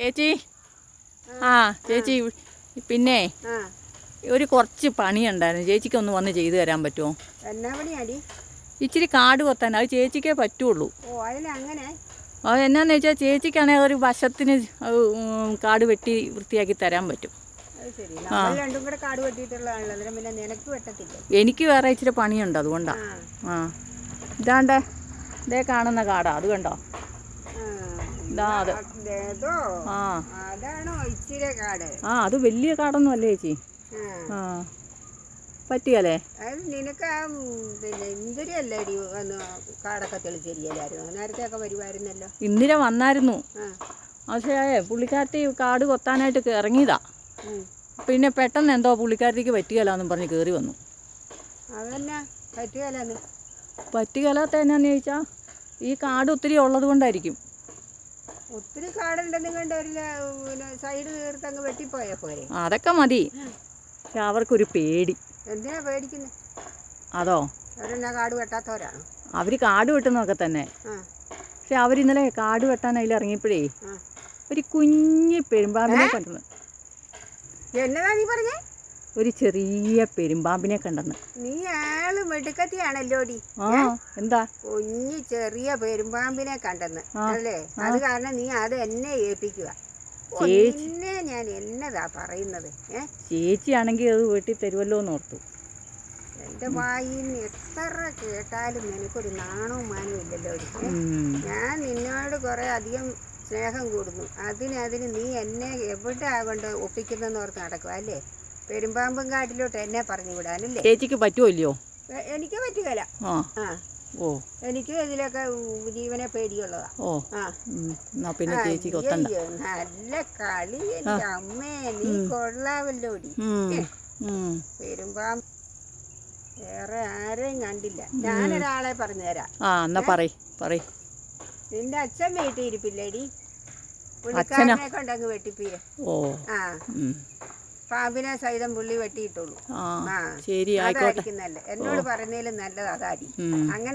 ചേച്ചി? ആ ചേച്ചി പിന്നെ ഒരു കുറച്ച് പണിയുണ്ടായിരുന്നു. ചേച്ചിക്ക് ഒന്ന് വന്ന് ചെയ്തു തരാൻ പറ്റുമോ? എന്നാ പണിയാടി? ഇച്ചിരി കാട് കൊത്താൻ അത് ചേച്ചിക്കേ പറ്റുള്ളൂ. ഓ അത് എന്നാന്ന് വെച്ചാൽ ചേച്ചിക്കാണെങ്കിൽ ഒരു വശത്തിന് കാട് വെട്ടി വൃത്തിയാക്കി തരാൻ പറ്റും. എനിക്ക് വേറെ ഇച്ചിരി പണിയുണ്ട് അതുകൊണ്ടാ. ആ. ഇതാണ്ട് ഇതേ കാണുന്ന കാടാ അത് കണ്ടോ? അത്. ആ. ആ അത് വലിയ കാടൊന്നും അല്ലേ ചേച്ചി? ആ. പറ്റിയല്ലേ നിനക്ക് ആ പിന്നെ ഇന്ദിരയല്ലേ വന്ന് കാടൊക്കെ നേരത്തെ ഒക്കെ വരുമായിരുന്നല്ലോ. ഇന്ദിര വന്നായിരുന്നു. പക്ഷേ പുള്ളിക്കാരത്തി കാട് കൊത്താനായിട്ട് ഇറങ്ങിയതാ. പിന്നെ പെട്ടെന്ന് എന്തോ പുള്ളിക്കാരത്തിക്ക് പറ്റിയല്ലാന്നും പറഞ്ഞ് കയറി വന്നു. അതന്നെ? പറ്റുകയല്ലെന്ന് പറ്റുകയില്ലാത്ത എന്നാന്ന് ചോദിച്ചാൽ ഈ കാട് ഒത്തിരി ഉള്ളത് കൊണ്ടായിരിക്കും ഒത്തിരി കാടുണ്ടെന്നും കണ്ട് ഒരു പിന്നെ സൈഡ് തീർത്ത് അങ്ങ് വെട്ടിപ്പോയാ പോരെ. അതൊക്കെ മതി. പക്ഷെ അവർക്കൊരു പേടി. എന്തിനാ പേടിക്കുന്നത് അതോ? അവരെന്നാ കാട് വെട്ടാത്തവരാണ്? അവർ കാട് വെട്ടുന്നതൊക്കെ തന്നെ. പക്ഷെ അവരിന്നലെ കാട് വെട്ടാൻ അതിൽ ഇറങ്ങിയപ്പോഴേ ഒരു കുഞ്ഞി പെരുമ്പാമ്പിനെ കണ്ടു. എന്നതാ നീ പറഞ്ഞേ? ഒരു ചെറിയ പെരുമ്പാമ്പിനെ കണ്ടെന്ന്. നീ ആൾ മെടുക്കത്തിയാണല്ലോടി ആ എന്താ? കുഞ്ഞു ചെറിയ പെരുമ്പാമ്പിനെ കണ്ടെന്ന് അല്ലേ? അത് കാരണം നീ അത് എന്നെ ഏൽപ്പിക്കുക. ഞാൻ എന്നതാ പറയുന്നത് ചേച്ചിയാണെങ്കിൽ അത് വീട്ടിൽ തരുമല്ലോ എന്ന് ഓർത്തു. എന്റെ വായി എത്ര കേട്ടാലും എനിക്കൊരു നാണവും മാനവും ഇല്ലല്ലോ? ഞാൻ നിന്നോട് കുറെ അധികം സ്നേഹം കൂടുന്നു. അതിനതിന് അതിന് നീ എന്നെ എവിടെ ആകൊണ്ട് ഒപ്പിക്കുന്നെന്ന് ഓർത്ത് നടക്കുക അല്ലേ? പെരുമ്പാമ്പും കാട്ടിലോട്ട് എന്നെ പറഞ്ഞു വിടാനല്ലേ? ചേച്ചിക്ക് പറ്റുമോ ഇല്ലയോ? എനിക്ക് പറ്റുകയില്ല ആ. ഓ. എനിക്ക് ഇതിലൊക്കെ ജീവനെ പേടിയുള്ളതാ. ഓ. എന്നാ പിന്നെ ചേച്ചിക്ക് ഒത്തണ്ട. നല്ല കളി എന്റെ അമ്മേ നീ കൊള്ളാവല്ലോടി. ഉം. പെരുമ്പാമ്പ് വേറെ ആരെയും കണ്ടില്ല. ഞാനൊരാളെ പറഞ്ഞു തരാം ആ എന്നാ പറയ് പറയ്. നിന്റെ അച്ഛൻ വീട്ടിൽ ഇരിപ്പില്ലേടി പുള്ളിക്കാരനെ കൊണ്ടങ്ങ് വെട്ടിപ്പീര. ഓ. ആ. പാമ്പിനെ സഹിതം പുള്ളി വെട്ടിയിട്ടുള്ളൂ. ആ ശരി ആയിക്കോട്ടെ. എന്നോട് പറയുന്നതിലും നല്ലത് അതായിരിക്കും അങ്ങനെ